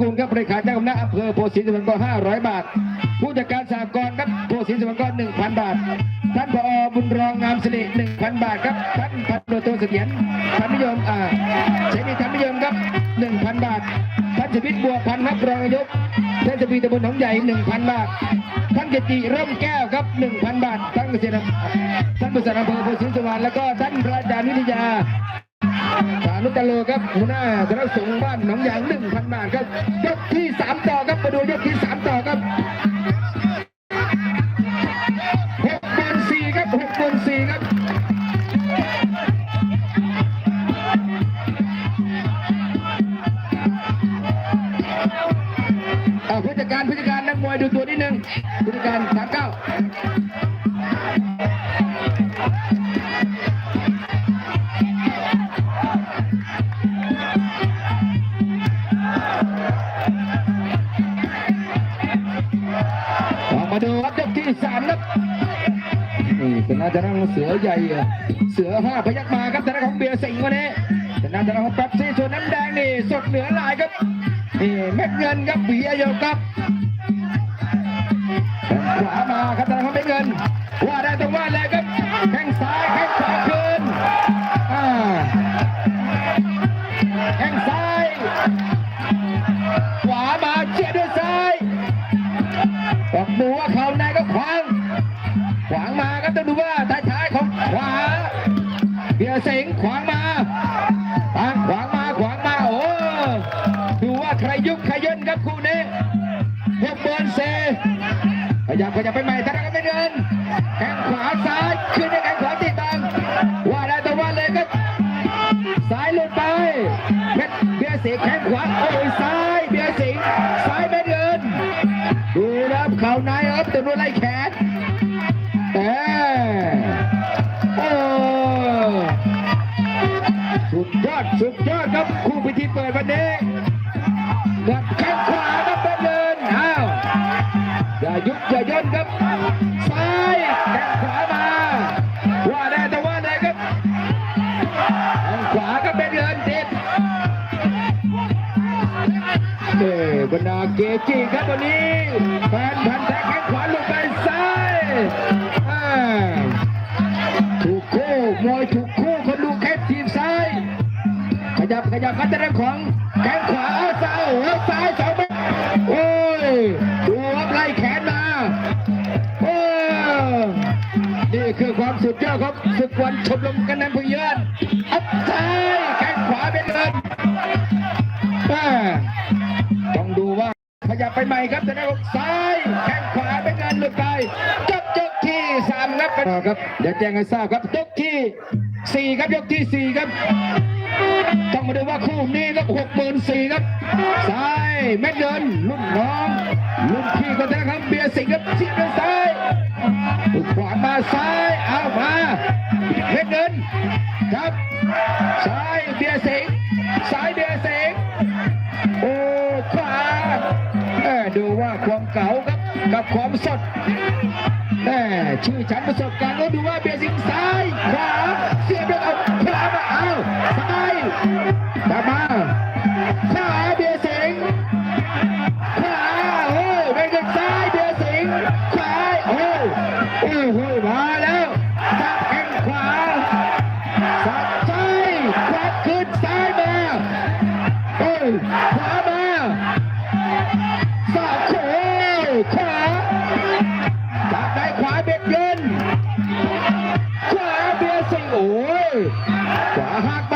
กูลครับเลขาเจ้าคณะอำเภอโพธิ์ศรีสุวรรณก็500 บาท ผู้จัดการสหกรณ์ครับโพธิ์ศรีสุวรรณก็1,000 บาท ท่านผอบุญรองงามสิริ1,000 บาทครับ ท่านพันโดโตเสถียรธรรมนิยมอ่าเสรีธรรมนิยมครับ 1,000 บาท ท่านชวิตบัวพันธ์ครับรองนายกเทศบาลตำบลหนองใหญ่ 1,000 บาท ท่านเกจิร่มแก้วครับ 1,000 บาท ท่านเกษตรท่านเกษตรอำเภอโพธิ์ศรีสุวรรณแล้วก็ท่านพระอาจารย์วิทยา สานุตโลครับหัวหน้าคณะสงฆ์บ้านหนองยางหนึ่งพันบาทครับยกที่สามต่อครับมาดูยกที่สามต่อครับหกบนสี่ครับหกบนสี่ครับผู้จัดการผู้จัดการนักมวยดูตัวนิดนึงผู้จัดการสามเก้า เป็นนาจะนั่งเสือใหญ่ เสือห้าพยักมาครับแต่ละของเบียร์สิงห์วันนี้เป็นนาจะนั่งของแป๊บซี่ส่วนน้ำแดงนี่สดเหนือลายครับนี่เม็ดเงินครับเบียร์โยครับขวามาครับแต่ละของเม็ดเงิน ว่าได้ต้องว่าแลยครับ สิงขวางมาตางขวางมาขวางมาโอ้ดูว่าใครยุบใครย่นครับคู่นี้พวกเบิร์นเซพยายามขยับไปใหม่ทางนั้นก็ไม่เดินแข้งขวาซ้ายขึ้นในแข้งขวาติดตังว่าได้แต่ว่าเลยครับซ้ายหลุดไปเพชรเบียสิงห์แข้งขวาโอ้ยซ้าย สุดยอดครับคู่พิธีเปิดวันนี้กับแข้งขวาครับเป็นเดินอ้าวอย่ายุบอย่าย่นครับซ้ายแข้งขวามาว่าได้แต่ว่าได้ครับแข้งขวาก็เป็นเดินติดเอ้บรรดาเกจิครับวันนี้แฟนพันธุ์แท้แข้งขวาลงไปซ้าย ยับขยับมาแต่ละของแข้งขวาเอาซ้ายโอ้ซ้ายสองเมตรโอ้ยดูครับไล่แขนมาโอ้นี่คือความสุดยอดครับศึกวันชมรมกันนันพเยือนอัพซ้ายแข้งขวาเป็นเงินอ่ต้องดูว่าขยับไปใหม่ครับแต่ได้อกซ้ายแข้งขวาเป็นงานหลุดไปจบยกที่สามครับครับเดี๋ยวแจ้งให้ทราบครับยกที่สี่ครับยกที่สี่ครับ ต้องมาดูว่าคู่นี้ครับหกหมื่นสี่ครับซ้ายเม็ดเงินรุ่นน้องรุ่นพี่ก็ได้ครับเบียร์สิงห์ครับเสียบด้วยซ้ายขวามาซ้ายเอามาเม็ดเงินครับซ้ายเบียร์สิงห์ซ้ายเบียร์สิงห์โอ้ขวาแม่ดูว่าความเก่าครับกับความสดแม่ชื่อฉันประสบการณ์แล้วดูว่าเบียร์สิงห์ซ้ายขวา โอ้โหมาแล้วจับแข้งขวาสับซ้ายขวาขึ้นซ้ายมาเอ้ยขวามาสาบโขขวาจับได้ขวาเบ็ดเยินขวาเบียร์สิงโอ้ยขวาหักมา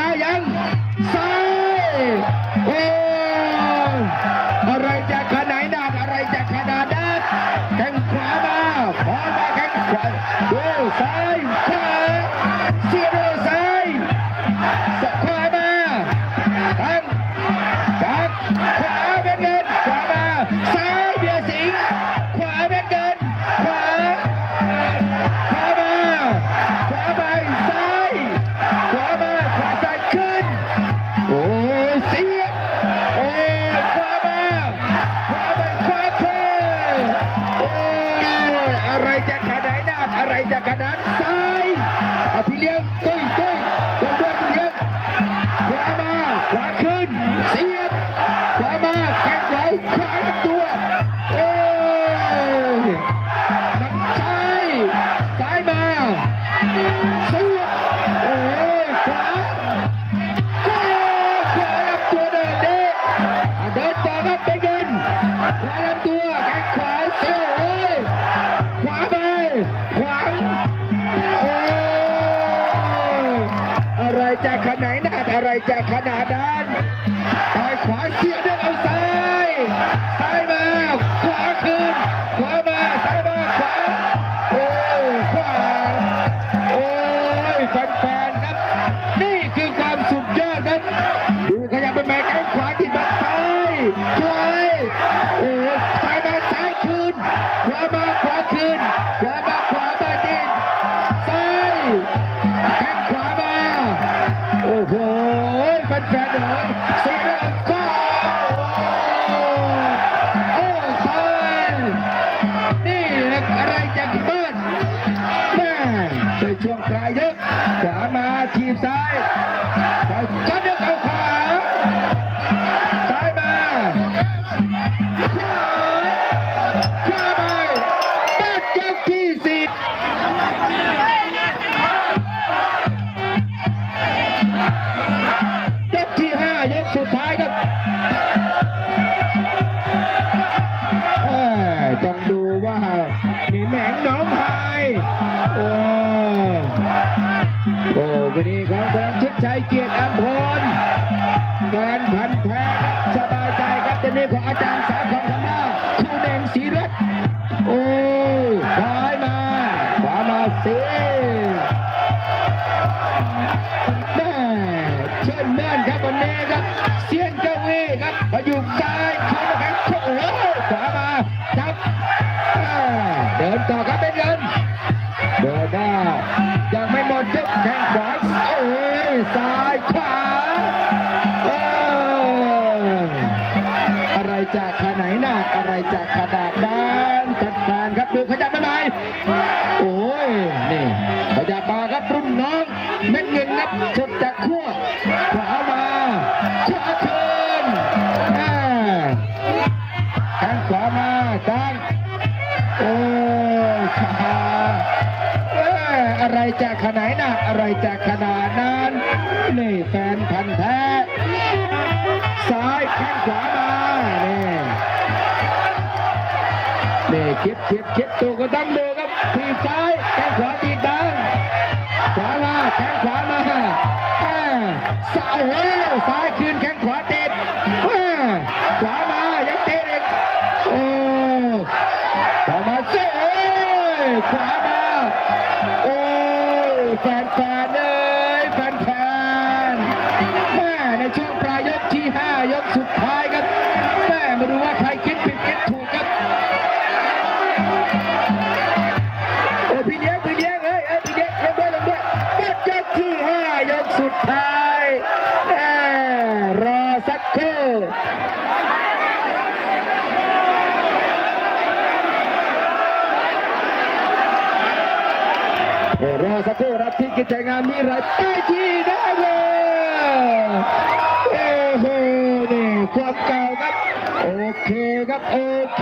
นั้นอะไรจะขนาดนั้น ช่วงปลายยกขวามาทีบซ้าย นนี้ของทางชิดชัยเกียรติอัมพลงานพันแท้สบายใจครับตอนนี้ของอาจารย์สาคอนธรรมะครูเด่งศรีรัตโอ้ยซ้ายมาขวามาเสีแม่เช่นแม่นครับวันนี้ครับเซียนเจ้าวีครับพยุงซ้ายคืนมาแข้งโอ้โหขวามาจับเดินต่อครับเป็นเงินเดินหน้ายังไม่หมดยกแข้งขวา อะไรจากขนาดนั้นแฟนครับดูขยับไปไหมโอ้ยนี่ขยับมาครับรุ่นน้องเม็ดเงินนับสดจากขั้วขวามาขวาคืนอ่าแข้งขวามาตั้งโอ้ยขาเอ้อะไรจะขนาดนั้นอะไรจะขนาดนั้นนี่แฟนพันธ์แท้ซ้ายแข้งขวามาเนี่นี่ เช็ดคิดคิดตัวก็ต้องดูครับทีซ้ายแข้งขวาตีดังขวามาแข้งขวามาอ่าสายโอ้ยซ้ายคืนแข้งขวา รอสักครู่รับที่กิจงานมีไรใต้ที่ได้เลยโอ้โหนี่ความเก่าครับ โอเคครับ โอเค